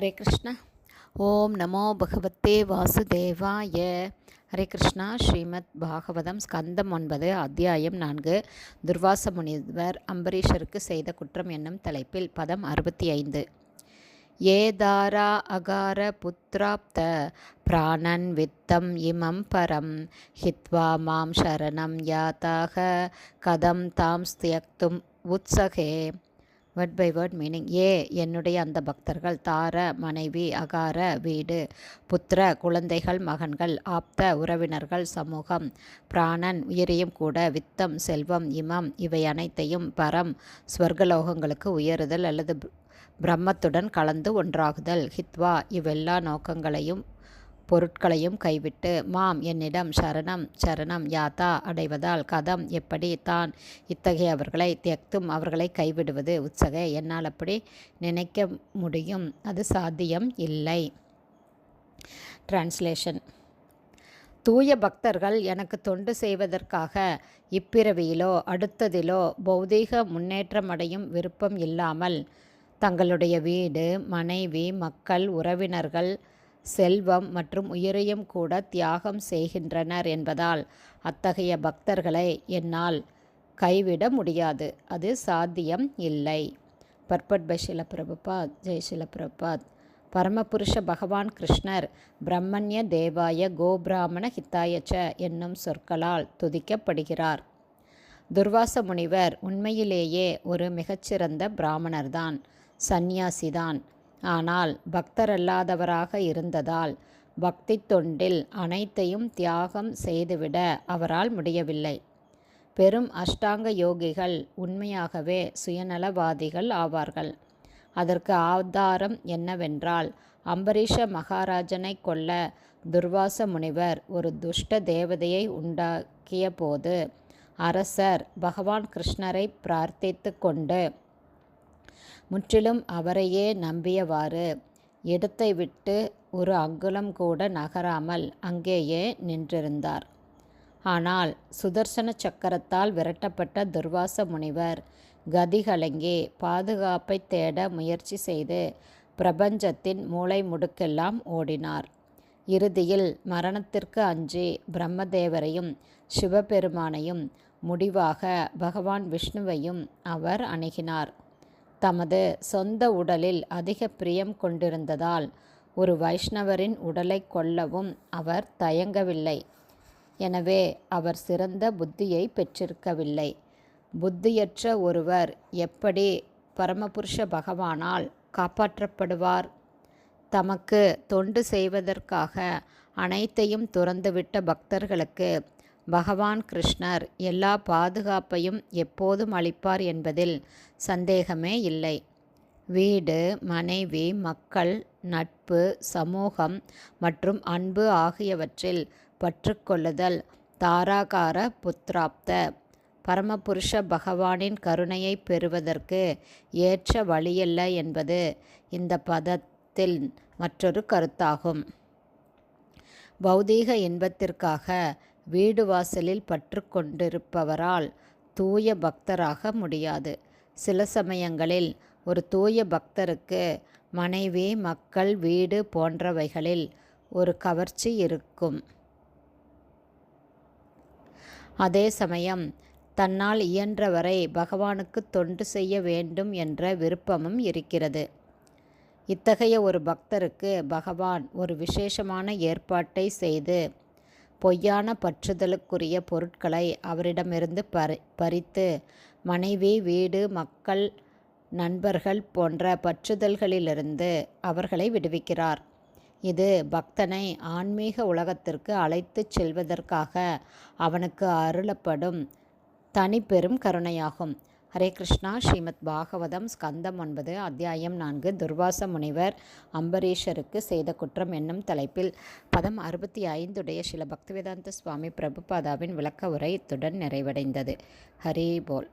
ஹரே கிருஷ்ணா. ஓம் நமோ பகவத்தே வாசுதேவாய. ஹரே கிருஷ்ணா ஸ்ரீமத் பாகவதம் ஸ்கந்தம் ஒன்பது அத்தியாயம் நான்கு. துர்வாச முனிவர் அம்பரீஷருக்கு செய்த குற்றம் என்னும் தலைப்பில் பதம் அறுபத்தி ஐந்து ஏதாரா அகார புத்ராப்த பிராணன் வித்தம் இமம் பரம். ஹித்வா மாம் சரணம் யாத்தாக. கதம் தாம் ஸ்தியக்தும் உத்சகே. வேர்ட் பை வேர்ட் மீனிங் ஏ என்னுடைய அந்த பக்தர்கள் தார மனைவி அகார வீடு புத்திர குழந்தைகள் மகன்கள் ஆப்த உறவினர்கள் சமூகம் பிராணன் உயிரையும் கூட வித்தம் செல்வம் இமம் இவை அனைத்தையும் பரம் ஸ்வர்கலோகங்களுக்கு உயருதல் அல்லது பிரம்மத்துடன் கலந்து ஒன்றாகுதல் ஹித்வா இவ்வெல்லா நோக்கங்களையும் பொருட்களையும் கைவிட்டு மாம் என்னிடம் சரணம் சரணம் யாத்தா அடைவதால் கதம் எப்படி தான் இத்தகையவர்களை தியக்தும் அவர்களை கைவிடுவது உற்சக? என்னால் அப்படி நினைக்க முடியும் அது சாத்தியம் இல்லை. டிரான்ஸ்லேஷன் தூய பக்தர்கள் எனக்கு தொண்டு செய்வதற்காக இப்பிறவியிலோ அடுத்ததிலோ பௌதீக முன்னேற்றமடையும் விருப்பம் இல்லாமல் தங்களுடைய வீடு மனைவி மக்கள் உறவினர்கள் செல்வம் மற்றும் உயிரையும் கூட தியாகம் செய்கின்றனர் என்பதால் அத்தகைய பக்தர்களை என்னால் கைவிட முடியாது. அது சாத்தியம் இல்லை. பர்பட் பை பிரபுபாத் ஜெய் பிரபுபாத் பரமபுருஷ பகவான் கிருஷ்ணர் பிரம்மண்ய தேவாய கோபிராமண ஹித்தாயச்ச என்னும் சொற்களால் துதிக்கப்படுகிறார். துர்வாச முனிவர் உண்மையிலேயே ஒரு மிகச்சிறந்த பிராமணர்தான் சந்நியாசிதான். ஆனால் பக்தரல்லாதவராக இருந்ததால் பக்தி தொண்டில் அனைத்தையும் தியாகம் செய்துவிட அவரால் முடியவில்லை. பெரும் அஷ்டாங்க யோகிகள் உண்மையாகவே சுயநலவாதிகள் ஆவார்கள். அதற்கு ஆதாரம் என்னவென்றால் அம்பரீஷ மகாராஜனை கொல்ல துர்வாச முனிவர் ஒரு துஷ்ட தேவதையை உண்டாக்கிய போது அரசர் பகவான் கிருஷ்ணரை பிரார்த்தித்து கொண்டு முற்றிலும் அவரையே நம்பியவாறு இடத்தை விட்டு ஒரு அங்குலம் கூட நகராமல் அங்கேயே நின்றிருந்தார். ஆனால் சுதர்சன சக்கரத்தால் விரட்டப்பட்ட துர்வாச முனிவர் கதிகலங்கி பாதுகாப்பை தேட முயற்சி செய்து பிரபஞ்சத்தின் மூளை முடுக்கெல்லாம் ஓடினார். இறுதியில் மரணத்திற்கு அஞ்சி பிரம்மதேவரையும் சிவபெருமானையும் முடிவாக பகவான் விஷ்ணுவையும் அவர் அணுகினார். தமது சொந்த உடலில் அதிக பிரியம் கொண்டிருந்ததால் ஒரு வைஷ்ணவரின் உடலை கொல்லவும் அவர் தயங்கவில்லை. எனவே அவர் சிறந்த புத்தியை பெற்றிருக்கவில்லை. புத்தியற்ற ஒருவர் எப்படி பரமபுருஷ பகவானால் காப்பாற்றப்படுவார்? தமக்கு தொண்டு செய்வதற்காக அனைத்தையும் துறந்துவிட்ட பக்தர்களுக்கு பகவான் கிருஷ்ணர் எல்லா பாதுகாப்பையும் எப்போதும் அளிப்பார் என்பதில் சந்தேகமே இல்லை. வீடு மனைவி மக்கள் நட்பு சமூகம் மற்றும் அன்பு ஆகியவற்றில் பற்றுக்கொள்ளுதல் தாராகார புத்ராப்த பரமபுருஷ பகவானின் கருணையை பெறுவதற்கு ஏற்ற வழியல்ல என்பது இந்த பதத்தில் மற்றொரு கருத்தாகும். பௌதீக இன்பத்திற்காக வீடு வாசலில் பற்று கொண்டிருப்பவரால் தூய பக்தராக முடியாது. சில சமயங்களில் ஒரு தூய பக்தருக்கு மனைவி மக்கள் வீடு போன்றவைகளில் ஒரு கவர்ச்சி இருக்கும். அதே சமயம் தன்னால் இயன்றவரை பகவானுக்கு தொண்டு செய்ய வேண்டும் என்ற விருப்பமும் இருக்கிறது. இத்தகைய ஒரு பக்தருக்கு பகவான் ஒரு விசேஷமான ஏற்பாட்டை செய்து பொய்யான பற்றுதலுக்குரிய பொருட்களை அவரிடமிருந்து பறி பறித்து மனைவி வீடு மக்கள் நண்பர்கள் போன்ற பற்றுதல்களிலிருந்து அவர்களை விடுவிக்கிறார். இது பக்தனை ஆன்மீக உலகத்திற்கு அழைத்துச் செல்வதற்காக அவனுக்கு அருளப்படும் தனிப்பெரும் கருணையாகும். ஹரே கிருஷ்ணா. ஸ்ரீமத் பாகவதம் ஸ்கந்தம் ஒன்பது அத்தியாயம் நான்கு. துர்வாச முனிவர் அம்பரீஷருக்கு செய்த குற்றம் என்னும் தலைப்பில் பதம் அறுபத்தி ஐந்துடைய சில பக்திவேதாந்த சுவாமி பிரபுபாதாவின் விளக்க உரை இத்துடன் நிறைவடைந்தது. ஹரி போல்.